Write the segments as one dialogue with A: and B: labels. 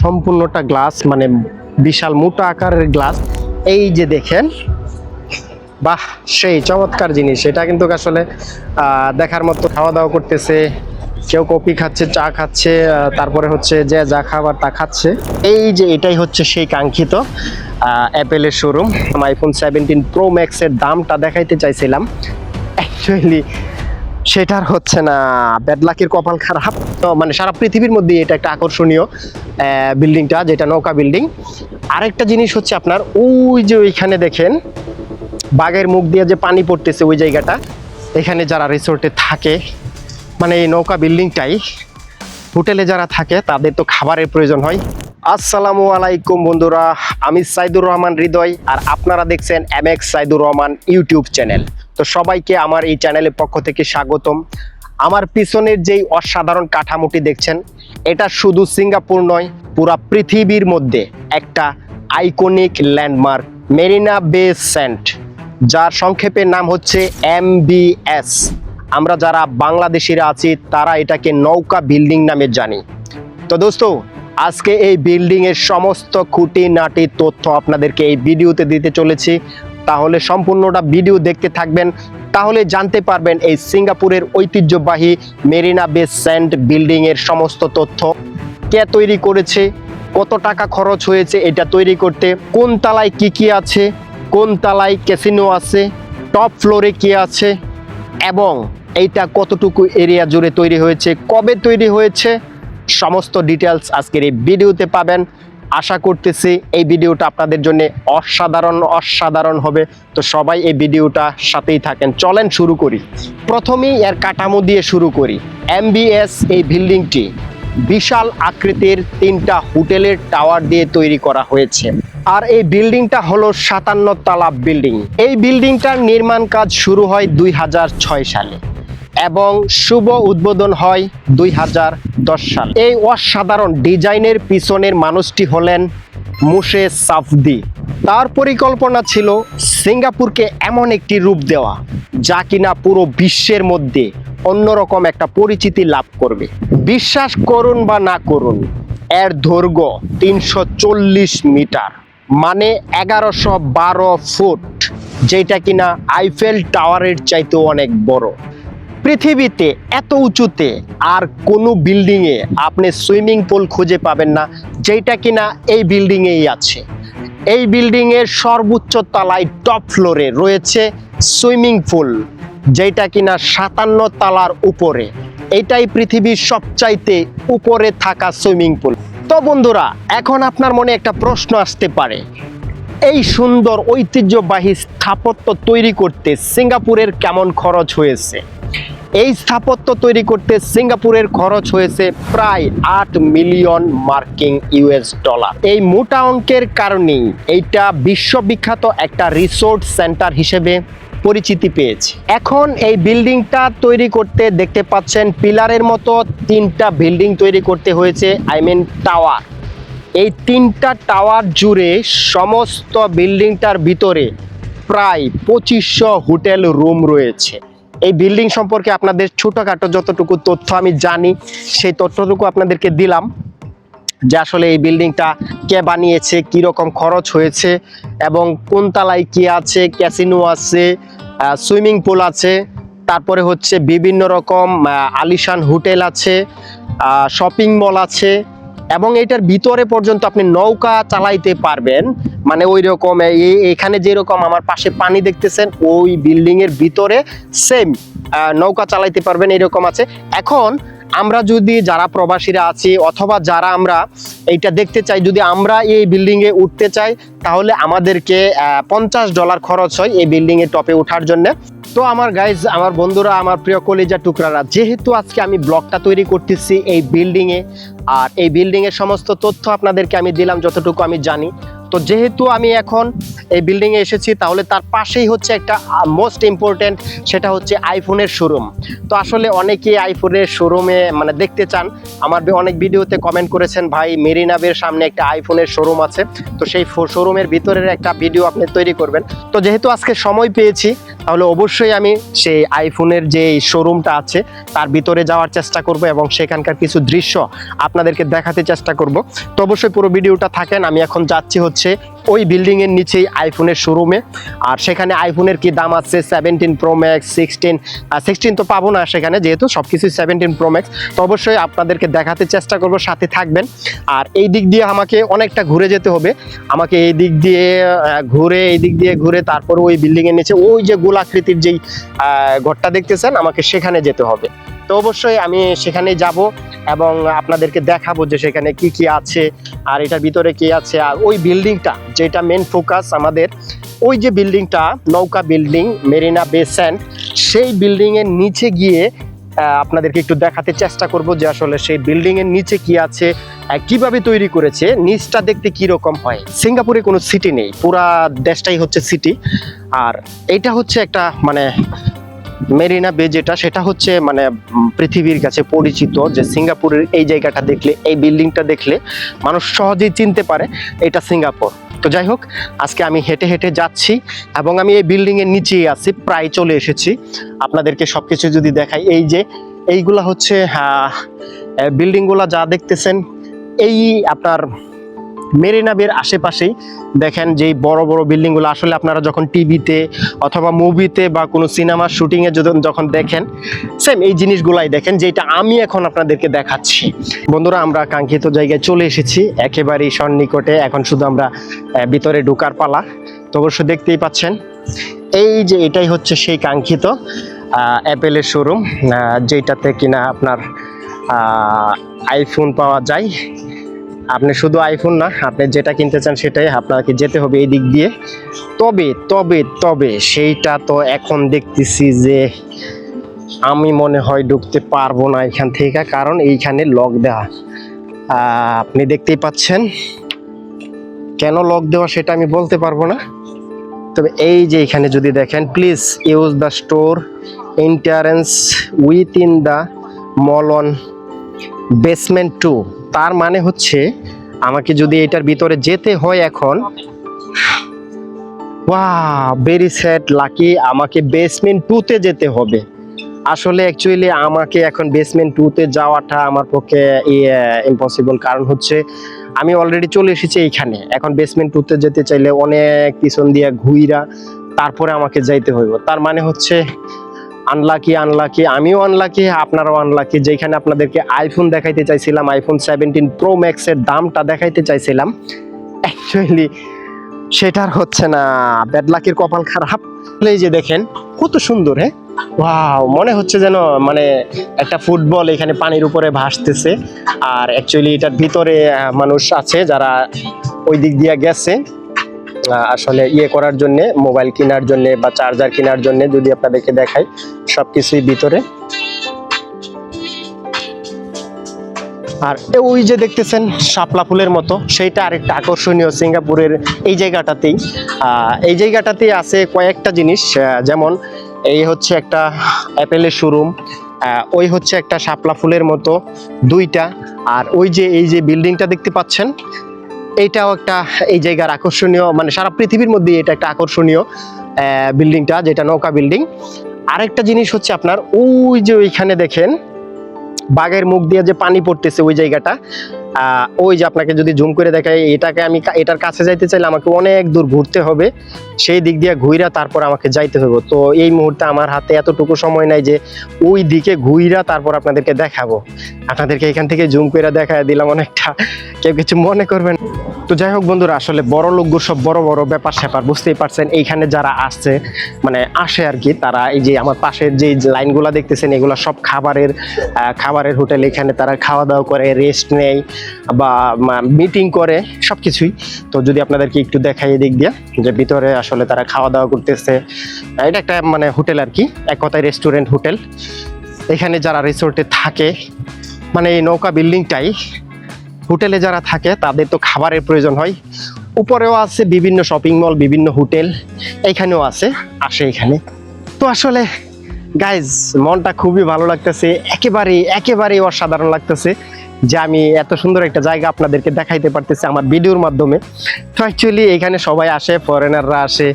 A: সম্পূর্ণটা গ্লাস মানে বিশাল মোটা আকারের গ্লাস। এই যে দেখেন, বাহ, সেই চমৎকার জিনিস। এটা কিন্তু আসলে দেখার মতো খাওয়া দাওয়া করতেছে। কেউ কপি খাচ্ছে, চা খাচ্ছে তারপরে হচ্ছে যে যা খাবার তা খাচ্ছে। এই যে এটাই হচ্ছে সেই কাঙ্ক্ষিত অ্যাপেলের শোরুম। আইফোন সেভেন্টিন প্রো ম্যাক্সের দামটা দেখাইতে চাইছিলাম। অ্যাকচুয়ালি সেটার হচ্ছে না। ব্যাডলাকের কপাল খারাপ। মানে সারা পৃথিবীর মধ্যে এটা একটা আকর্ষণীয় বিল্ডিংটা যেটা নৌকা বিল্ডিং আরেকটা জিনিস হচ্ছে আপনার, ওই যে ওইখানে দেখেন, বাঘের মুখ দিয়ে যে পানি পড়তেছে ওই জায়গাটা, এখানে যারা রিসোর্টে থাকে মানে এই নৌকা বিল্ডিংটাই হোটেলে যারা থাকে, তাদের তো খাবারের প্রয়োজন হয়। আসসালামু আলাইকুম বন্ধুরা, আমি সাইদুর রহমান হৃদয়, আর আপনারা দেখছেন M X Saidur Rahman YouTube channel. তো সবাইকে আমার এই চ্যানেলের পক্ষ থেকে স্বাগতম। আমার পিছনের যেই অসাধারণ কাঠামোটি দেখছেন, এটা শুধু সিঙ্গাপুর নয়, পুরা পৃথিবীর মধ্যে একটা আইকনিক ল্যান্ডমার্ক, মেরিনা বে সেন্ট, যার সংক্ষেপের নাম হচ্ছে এমবিএস আমরা যারা বাংলাদেশিরা আছি, তারা এটাকে নৌকা বিল্ডিং নামে জানি। তো দোস্ত, আজকে এই বিল্ডিং এর সমস্ত খুঁটিনাটি তথ্য আপনাদেরকে এই ভিডিওতে দিতে চলেছি। তাহলে সম্পূর্ণটা ভিডিও দেখতে থাকবেন। তাহলে জানতে পারবেন এই সিঙ্গাপুরের ঐতিহ্যবাহী মেরিনা বে স্যান্ড বিল্ডিং এর সমস্ত তথ্য কে তৈরি করেছে, কত টাকা খরচ হয়েছে এটা তৈরি করতে, কোন তালায় কি কি আছে, কোন তালায় ক্যাসিনো আছে, টপ ফ্লোরে কি আছে, এবং এইটা কতটুকু এরিয়া জুড়ে তৈরি হয়েছে, কবে তৈরি হয়েছে, সমস্ত ডিটেলস আজকের এই ভিডিওতে পাবেন। আশা করতেছি এই ভিডিওটা আপনাদের জন্য অসাধারণ অসাধারণ হবে। তো সবাই এই ভিডিওটা সাথেই থাকেন। চলেন শুরু করি। প্রথমেই এর কাঠামো দিয়ে শুরু করি। এমবিএস এই বিল্ডিংটি বিশাল আকৃতির তিনটা হোটেলের টাওয়ার দিয়ে তৈরি করা হয়েছে। আর এই বিল্ডিংটা হলো সাতান্ন তালা বিল্ডিং। এই বিল্ডিংটার নির্মাণ কাজ শুরু হয় দুই হাজার ছয় সালে। এবং শুভ উদ্বোধন হয় দুই হাজার দশ সাল। এই অসাধারণ ডিজাইনের পিছনের মানুষটি হলেন মুশে সাফদি। তার পরিকল্পনা ছিল সিঙ্গাপুরকে এমন একটি রূপ দেওয়া, যা কিনা পুরো বিশ্বের মধ্যে অন্যরকম একটা পরিচিতি লাভ করবে। বিশ্বাস করুন বা না করুন, এর দৈর্ঘ্য তিনশো চল্লিশ মিটার মানে এগারোশো বারো ফুট, যেটা কিনা আইফেল টাওয়ারের চাইতেও অনেক বড়। পৃথিবীতে এত উঁচুতে আর কোনো বিল্ডিংয়ে আপনি সুইমিং পুল খুঁজে পাবেন না যেটা কিনা এই বিল্ডিংয়েই আছে। এই বিল্ডিংয়ের সর্বোচ্চ তলায় টপ ফ্লোরে রয়েছে সুইমিং পুল যেটা কিনা সাতান্ন তালার উপরে। এটাই পৃথিবীর সবচাইতে উপরে থাকা সুইমিং পুল। তো বন্ধুরা, এখন আপনার মনে একটা প্রশ্ন আসতে পারে। এই সুন্দর ঐতিহ্যবাহী স্থাপত্য তৈরি করতে সিঙ্গাপুরের কেমন খরচ হয়েছে? এই স্থাপত্য তৈরি করতে সিঙ্গাপুরের খরচ হয়েছে প্রায় আট মিলিয়ন মার্কিং ইউএস ডলার। এই মোটা অঙ্কের কারণেই এইটা বিশ্ববিখ্যাত একটা রিসোর্ট সেন্টার হিসেবে পরিচিতি পেয়েছে। এখন এই বিল্ডিংটা তৈরি করতে দেখতে পাচ্ছেন পিলারের মতো তিনটা বিল্ডিং তৈরি করতে হয়েছে, আই মিন টাওয়ার। এই তিনটা টাওয়ার জুড়ে সমস্ত বিল্ডিংটার ভিতরে প্রায় পঁচিশশো হোটেল রুম রয়েছে। এই বিল্ডিং সম্পর্কে আপনাদের ছোটোখাটো যতটুকু তথ্য আমি জানি, সেই তথ্যটুকু আপনাদেরকে দিলাম যে আসলে এই বিল্ডিংটা কে বানিয়েছে কি রকম খরচ হয়েছে এবং কোন তালায় কি আছে ক্যাসিনো আছে সুইমিং পুল আছে, তারপরে হচ্ছে বিভিন্ন রকম আলিশান হোটেল আছে শপিং মল আছে এবং এটার ভিতরে পর্যন্ত আপনি নৌকা চালাইতে পারবেন। মানে ওই রকম এখানে যেরকম আমার পাশে পানি দেখতেছেন, ওই বিল্ডিং এর ভিতরে সেম নৌকা চালাইতে পারবেন এরকম আছে। এখন আমরা যদি যারা প্রবাসীরা আছি অথবা যারা আমরা এইটা দেখতে চাই, যদি আমরা এই বিল্ডিং এ উঠতে চাই, তাহলে আমাদেরকে পঞ্চাশ ডলার খরচ হয় এই বিল্ডিং এর টপে ওঠার জন্য। তো আমার গাইজ আমার বন্ধুরা, আমার প্রিয় কলিজা টুকরারা, যেহেতু আজকে আমি ব্লগটা তৈরি করতেছি এই বিল্ডিং এ আর এই বিল্ডিং এর সমস্ত তথ্য আপনাদেরকে আমি দিলাম, যতটুকু আমি জানি। তো যেহেতু আমি এখন এই বিল্ডিংয়ে এসেছি, তাহলে তার পাশেই হচ্ছে একটা মোস্ট ইম্পর্টেন্ট সেটা হচ্ছে আইফোনের শোরুম তো আসলে অনেকেই আইফোনের শোরুমে মানে দেখতে চান। আমার অনেক ভিডিওতে কমেন্ট করেছেন, ভাই, মেরিনাবের সামনে একটা আইফোনের শোরুম আছে। তো সেই শোরুমের ভিতরের একটা ভিডিও আপনি তৈরি করবেন। তো যেহেতু আজকে সময় পেয়েছি তাহলে অবশ্যই আমি সেই আইফোনের যে শোরুমটা আছে, তার ভিতরে যাওয়ার চেষ্টা করব এবং সেখানকার কিছু দৃশ্য আপনাদেরকে দেখাতে চেষ্টা করব। তো অবশ্যই পুরো ভিডিওটা থাকেন, আমি এখন যাচ্ছি হচ্ছে ওই বিল্ডিং এর নিচেই আইফোনের শোরুমে আর সেখানে আইফোনের কি দাম আছে? Seventeen pro max sixteen sixteen তো পাবো না সেখানে যেহেতু সব কিছু সেভেন্টিন প্রো ম্যাক্স তো অবশ্যই আপনাদেরকে দেখাতে চেষ্টা করব, সাথে থাকবেন। আর এই দিক দিয়ে আমাকে অনেকটা ঘুরে যেতে হবে। আমাকে এই দিক দিয়ে ঘুরে, এই দিক দিয়ে ঘুরে তারপর ওই বিল্ডিং এর নিচে ওই যে গোলাকৃতির যেই ঘরটা দেখতেছেন, আমাকে সেখানে যেতে হবে। তো অবশ্যই আমি সেখানে যাব এবং আপনাদেরকে দেখাবো যে সেখানে কি কি আছে আর এটার ভিতরে কি আছে। আর ওই বিল্ডিংটা যেটা মেন ফোকাস আমাদের, ওই যে বিল্ডিংটা, নৌকা বিল্ডিং, মেরিনা বেসেন্ট, সেই বিল্ডিং এর নিচে গিয়ে আপনাদেরকে একটু দেখাতে চেষ্টা করব যে আসলে সেই বিল্ডিং এর নিচে কি আছে কীভাবে তৈরি করেছে, নিচটা দেখতে কি রকম হয়। সিঙ্গাপুরে কোনো সিটি নেই, পুরা দেশটাই হচ্ছে সিটি আর এটা হচ্ছে একটা মানে মেরিনা বে যেটা, সেটা হচ্ছে মানে পৃথিবীর কাছে পরিচিত যে সিঙ্গাপুরের এই জায়গাটা দেখলে, এই বিল্ডিংটা দেখলে মানুষ সহজেই চিনতে পারে এটা সিঙ্গাপুর। তো যাই হোক, আজকে আমি হেঁটে হেঁটে যাচ্ছি এবং আমি এই বিল্ডিং এর নিচেই আছি, প্রায় চলে এসেছি। আপনাদেরকে সবকিছু যদি দেখাই, এই যে, এইগুলা হচ্ছে বিল্ডিংগুলা যা দেখতেছেন, এই আপনার মেরিনা বের আশেপাশেই দেখেন যে বড় বড় বিল্ডিংগুলো আসলে আপনারা যখন টিভিতে অথবা মুভিতে বা কোনো সিনেমার শুটিংয়ে যখন দেখেন সেম এই জিনিসগুলাই দেখেন যেটা আমি এখন আপনাদেরকে দেখাচ্ছি। বন্ধুরা, আমরা কাঙ্ক্ষিত জায়গায় চলে এসেছি, একেবারেই সন্নিকটে। এখন শুধু আমরা ভিতরে ঢোকার পালা। তো অবশ্য দেখতেই পাচ্ছেন, এই যে এটাই হচ্ছে সেই কাঙ্ক্ষিত অ্যাপেলের শোরুম যেটাতে কিনা আপনার আইফোন পাওয়া যায়। আপনি শুধু আইফোন না, আপনি যেটা কিনতে চান সেটাই আপনাকে যেতে হবে এই দিক দিয়ে। তবে তবে তবে সেইটা তো এখন দেখতেছি যে আমি মনে হয় ঢুকতে পারব না এখান থেকে, কারণ এইখানে লক দেওয়া। আপনি দেখতেই পাচ্ছেন কেন লক দেওয়া সেটা আমি বলতে পারব না। তবে এই যে এখানে যদি দেখেন please use the store entrance with in the mall on basement two তার মানে হচ্ছে আমাকে যদি এটার ভিতরে যেতে হয় এখন ভেরি স্যাড লাকি আমাকে বেসমেন্ট টুতে যেতে হবে। আসলে অ্যাকচুয়ালি আমাকে এখন বেসমেন্ট টুতে যাওয়াটা আমার পক্ষে ইম্পসিবল কারণ হচ্ছে আমি অলরেডি চলে এসেছি এইখানে। এখন বেসমেন্ট টুতে যেতে চাইলে অনেক পিছন দিয়ে ঘুইরা তারপরে আমাকে যাইতে হইব। তার মানে হচ্ছে আনলাকি আনলাকি আমিও আনলাকি আপনারাও আনলাকি যেখানে আপনাদেরকে আইফোন দেখাইতে চাইছিলাম আইফোন সেভেন্টিন প্রো ম্যাক্সের দামটা দেখাইতে চাইছিলাম। অ্যাকচুয়ালি সেটার হচ্ছে না ব্যাড লাকের কপাল খারাপ। এই যে দেখেন, কত সুন্দর হ্যাঁ? ওয়াও মনে হচ্ছে যেন মানে একটা ফুটবল এখানে পানির উপরে ভাসতেছে। আর অ্যাকচুয়ালি এটার ভিতরে মানুষ আছে যারা ওই দিক দিয়ে গেছে। আসলে ইয়ে করার জন্য, মোবাইল কেনার জন্য বা চার্জার কেনার জন্য যদি আপনাদেরকে দেখাই, সবকিছুই ভিতরে। আর ওই যে দেখতেছেন, শাপলা ফুলের মতো, সেইটা আরেকটা আকর্ষণীয় সিঙ্গাপুরের এই জায়গাটাতেই। এই জায়গাটাতেই আছে কয়েকটা জিনিস যেমন এই হচ্ছে একটা অ্যাপেলের শোরুম ওই হচ্ছে একটা শাপলা ফুলের মতো দুইটা, আর ওই যে, এই যে বিল্ডিংটা দেখতে পাচ্ছেন এইটাও একটা, এই জায়গার আকর্ষণীয় মানে সারা পৃথিবীর মধ্যে এটা একটা আকর্ষণীয় বিল্ডিংটা যেটা নৌকা বিল্ডিং আরেকটা জিনিস হচ্ছে আপনার, ওই যে ওইখানে দেখেন, বাঘের মুখ দিয়ে যে পানি পড়তেছে ওই জায়গাটা ওই যে আপনাকে যদি জুম করে দেখাই, এটাকে আমি এটার কাছে যাইতে চাইলে আমাকে অনেক দূর ঘুরতে হবে। সেই দিক দিয়ে ঘুইরা তারপর আমাকে যাইতে হবে। তো এই মুহূর্তে আমার হাতে এতটুকু সময় নাই যে ওই দিকে ঘুইরা তারপর আপনাদেরকে দেখাবো। আপনাদেরকে এখান থেকে জুম করে দেখায় দিলাম অনেকটা। কেউ কিছু মনে করবেন তো যাই হোক বন্ধুরা, আসলে বড় লোকগুলো সব বড় বড় ব্যাপার স্যাপার, বুঝতেই পারছেন। এইখানে যারা আসছে মানে আসে আর কি, তারা এই যে আমার পাশের যে লাইনগুলো দেখতেছেন, এগুলো সব খাবারের খাবারের হোটেল। এখানে তারা খাওয়া দাওয়া করে রেস্ট নেয়। বা মিটিং করে সব কিছুই তো যদি আপনাদেরকে একটু দেখাই এদিক দিয়ে, যে ভিতরে আসলে তারা খাওয়া দাওয়া করতেছে। এটা একটা মানে হোটেল আর কি, এক কথায় রেস্টুরেন্ট হোটেল। এখানে যারা রিসোর্টে থাকে মানে এই নৌকা বিল্ডিংটাই হোটেলে যারা থাকে, তাদের তো খাবারের প্রয়োজন হয়। উপরেও আছে বিভিন্ন শপিং মল বিভিন্ন হোটেল, এইখানেও আছে, আসে এখানে। তো আসলে গাইজ মনটা খুবই ভালো লাগতেছে। একেবারেই একেবারেই অসাধারণ লাগতেছে। যে আমি এত সুন্দর একটা জায়গা আপনাদেরকে দেখাইতে পারতেছি আমার ভিডিওর মাধ্যমে। তো অ্যাকচুয়ালি এখানে সবাই আসে ফরেনাররা আসে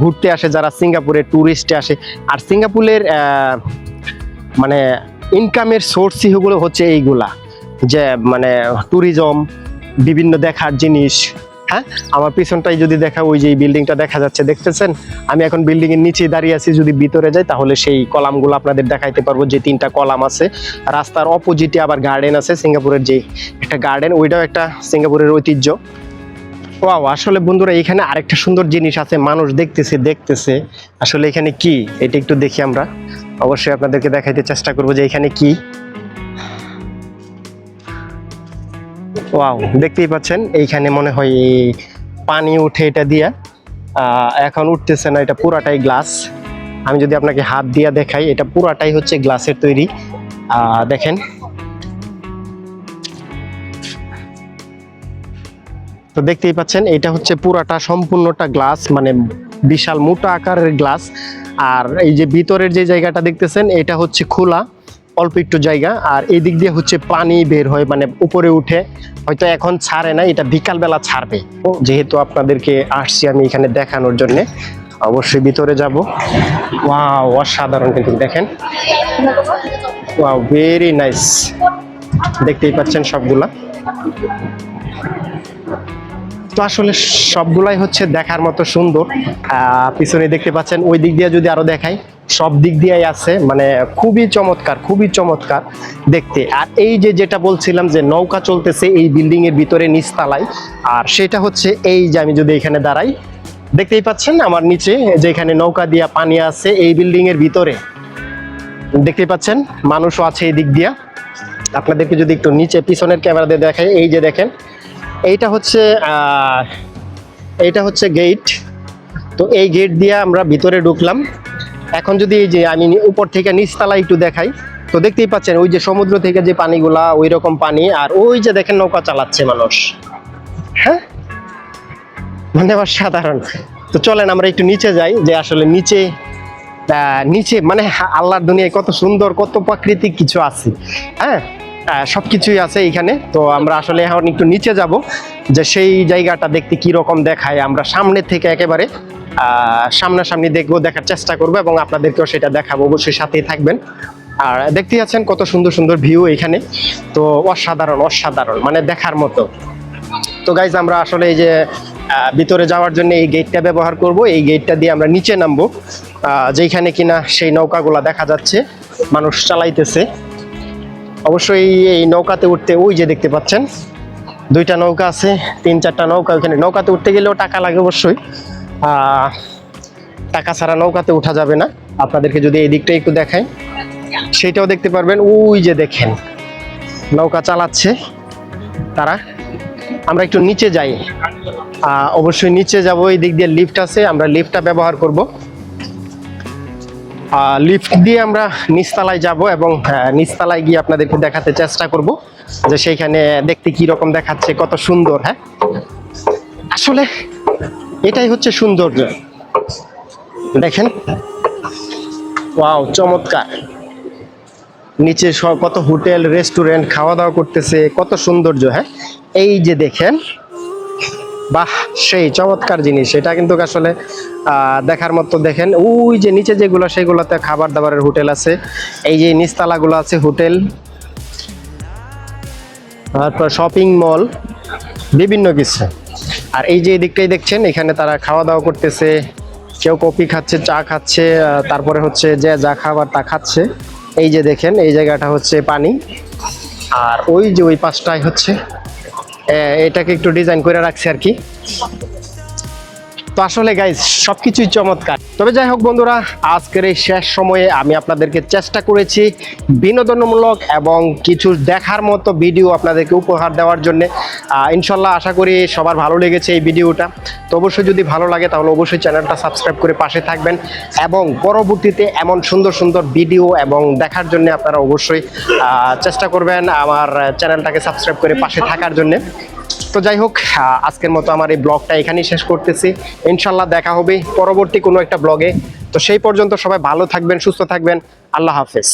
A: ঘুরতে আসে, যারা সিঙ্গাপুরে ট্যুরিস্টে আসে। আর সিঙ্গাপুরের মানে ইনকামের হগুলো হচ্ছে এইগুলা। যে মানে ট্যুরিজম বিভিন্ন দেখার জিনিস হ্যাঁ? আমার পিছনটাই যদি দেখা, ওই যে বিল্ডিংটা দেখা যাচ্ছে, দেখতেছেন? আমি এখন বিল্ডিং এর নিচে দাঁড়িয়ে আছি, যদি ভিতরে যাই, তাহলে সেই কলামগুলো আপনাদের দেখাইতে পারব, যে তিনটা কলাম আছে। রাস্তার অপোজিটে আবার গার্ডেন আছে, সিঙ্গাপুরের যে একটা গার্ডেন ওইটাও একটা সিঙ্গাপুরের ঐতিহ্য। ওয়াও আসলে বন্ধুরা, এখানে আরেকটা সুন্দর জিনিস আছে, মানুষ দেখতেছে দেখতেছে। আসলে এখানে কি? এটা একটু দেখি আমরা। অবশ্যই আপনাদেরকে দেখাইতে চেষ্টা করব যে এখানে কি। ওয়াও দেখতেই পাচ্ছেন, এইখানে মনে হয় পানি উঠে এটা দিয়া। এখন উঠতেছে না, এটা পুরাটাই গ্লাস আমি যদি আপনাকে হাত দিয়া দেখাই, এটা পুরাটাই হচ্ছে গ্লাসের তৈরি। দেখেন। তো দেখতেই পাচ্ছেন, এটা হচ্ছে পুরাটা সম্পূর্ণটা গ্লাস মানে বিশাল মোটা আকারের গ্লাস আর এই যে ভিতরের যে জায়গাটা দেখতেছেন, এটা হচ্ছে খোলা। অল্প একটু জায়গা, আর এই দিক দিয়ে হচ্ছে পানি বের হয় মানে উপরে উঠে। হয়তো এখন ছাড়ে না এটা বিকালবেলা ছাড়বে। যেহেতু আপনাদেরকে আসছি আমি এখানে দেখানোর জন্যে, অবশ্যই ভিতরে যাব। ওয়াও, অসাধারণ কিন্তু, দেখেন। ওয়াও ভেরি নাইস দেখতেই পাচ্ছেন সবগুলা। তো আসলে সবগুলাই হচ্ছে দেখার মতো সুন্দর। পিছনে দেখতে পাচ্ছেন, ওই দিক দিয়ে যদি আরও দেখাই, সব দিক দিয়েই আছে মানে খুবই চমৎকার খুবই চমৎকার দেখতে। আর এই যে যেটা বলছিলাম যে নৌকা চলতেছে এই বিল্ডিং এর ভিতরে নিচতলায়, আর সেটা হচ্ছে এই যে আমি যদি এখানে দাঁড়াই, দেখতেই পাচ্ছেন আমার নিচে যে এখানে নৌকা দিয়া পানি আছে, এই বিল্ডিং এর ভিতরে। দেখতেই পাচ্ছেন, মানুষও আছে এই দিক দিয়া। আপনাদেরকে যদি একটু নিচে পিছনের ক্যামেরা দিয়ে দেখাই, এই যে দেখেন এইটা হচ্ছে এইটা হচ্ছে গেট তো এই গেট দিয়ে আমরা ভিতরে ঢুকলাম। এখন যদি যে আমি উপর থেকে নিচতলা একটু দেখাই, তো দেখতেই পাচ্ছেন ওই যে সমুদ্র থেকে যে পানিগুলা, ওই রকম পানি, আর ওই যে দেখেন নৌকা চালাচ্ছে মানুষ। হ্যাঁ? মানে আবার সাধারণ। তো চলেন আমরা একটু নিচে যাই, যে আসলে নিচে নিচে মানে আল্লাহর দুনিয়ায় কত সুন্দর, কত প্রাকৃতিক কিছু আছে। হ্যাঁ? সব কিছুই আছে এখানে। তো আমরা আসলে এখন একটু নিচে যাব, যে সেই জায়গাটা দেখতে কি রকম দেখায়। আমরা সামনে থেকে একেবারে সামনাসামনি দেখব, দেখার চেষ্টা করব এবং আপনাদেরকেও সেটা দেখাবো। অবশ্যই সাথেই থাকবেন। আর দেখতেই আছেন কত সুন্দর সুন্দর ভিউ এখানে। তো অসাধারণ অসাধারণ মানে দেখার মতো। তো গাইজ আমরা আসলে এই যে ভিতরে যাওয়ার জন্য এই গেটটা ব্যবহার করব। এই গেটটা দিয়ে আমরা নিচে নামবো। যেখানে কিনা সেই নৌকাগুলা দেখা যাচ্ছে। মানুষ চালাইতেছে। অবশ্যই এই নৌকাতে উঠতে ওই যে দেখতে পাচ্ছেন, দুইটা নৌকা আছে, তিন চারটা নৌকা ওখানে। নৌকাতে উঠতে গেলেও টাকা লাগে অবশ্যই। টাকা ছাড়া নৌকাতে ওঠা যাবে না। আপনাদেরকে যদি এই দিকটা একটু দেখাই, সেটাও দেখতে পারবেন। ওই যে দেখেন, নৌকা চালাচ্ছে তারা। আমরা একটু নিচে যাই। অবশ্যই নিচে যাব, এই দিক দিয়ে লিফট আছে, আমরা লিফটটা ব্যবহার করব। লিফট দিয়ে আমরা নিচতলায় যাব এবং আহ, নিচতলায় গিয়ে আপনাদেরকে দেখাতে চেষ্টা করব যে সেইখানে দেখতে কি রকম দেখাচ্ছে কত সুন্দর হ্যাঁ? আসলে এটাই হচ্ছে সৌন্দর্য। দেখেন। ওয়াও চমৎকার। নিচে সব কত হোটেল রেস্টুরেন্ট খাওয়া দাওয়া করতেছে কত সৌন্দর্য হ্যাঁ? এই যে দেখেন বাহ, সেই চমৎকার জিনিস। এটা কিন্তু আসলে দেখার মতো দেখেন। ওই যে নিচে যেগুলো, সেগুলোতে খাবার দাবারের হোটেল আছে। এই যে নিচতলাগুলো আছে, হোটেল। তারপর শপিং মল। বিভিন্ন কিছু। আর এই যে দিকটাই দেখছেন, এখানে তারা খাওয়া দাওয়া করতেছে। কেউ কফি খাচ্ছে, চা খাচ্ছে তারপরে হচ্ছে যে যা খাবার তা খাচ্ছে। এই যে দেখেন, এই জায়গাটা হচ্ছে পানি। আর ওই যে ওই পাশটায় হচ্ছে। এটাকে একটু ডিজাইন করে রাখছি আর কি। তো আসলে গাইজ সবকিছুই চমৎকার। তবে যাই হোক বন্ধুরা, আজকের এই শেষ সময়ে আমি আপনাদেরকে চেষ্টা করেছি বিনোদনমূলক এবং কিছু দেখার মতো ভিডিও আপনাদেরকে উপহার দেওয়ার জন্য। ইনশাল্লাহ আশা করি সবার ভালো লেগেছে এই ভিডিওটা। তো অবশ্যই যদি ভালো লাগে তাহলে অবশ্যই চ্যানেলটা সাবস্ক্রাইব করে পাশে থাকবেন এবং পরবর্তীতে এমন সুন্দর সুন্দর ভিডিও এবং দেখার জন্য আপনারা অবশ্যই চেষ্টা করবেন আমার চ্যানেলটাকে সাবস্ক্রাইব করে পাশে থাকার জন্য। তো যাই হোক আজকের মতো আমার এই ব্লগটা এখানেই শেষ করতেছি। ইনশাল্লাহ দেখা হবে পরবর্তী কোনো একটা ব্লগে। তো সেই পর্যন্ত সবাই ভালো থাকবেন, সুস্থ থাকবেন। আল্লাহ হাফেজ।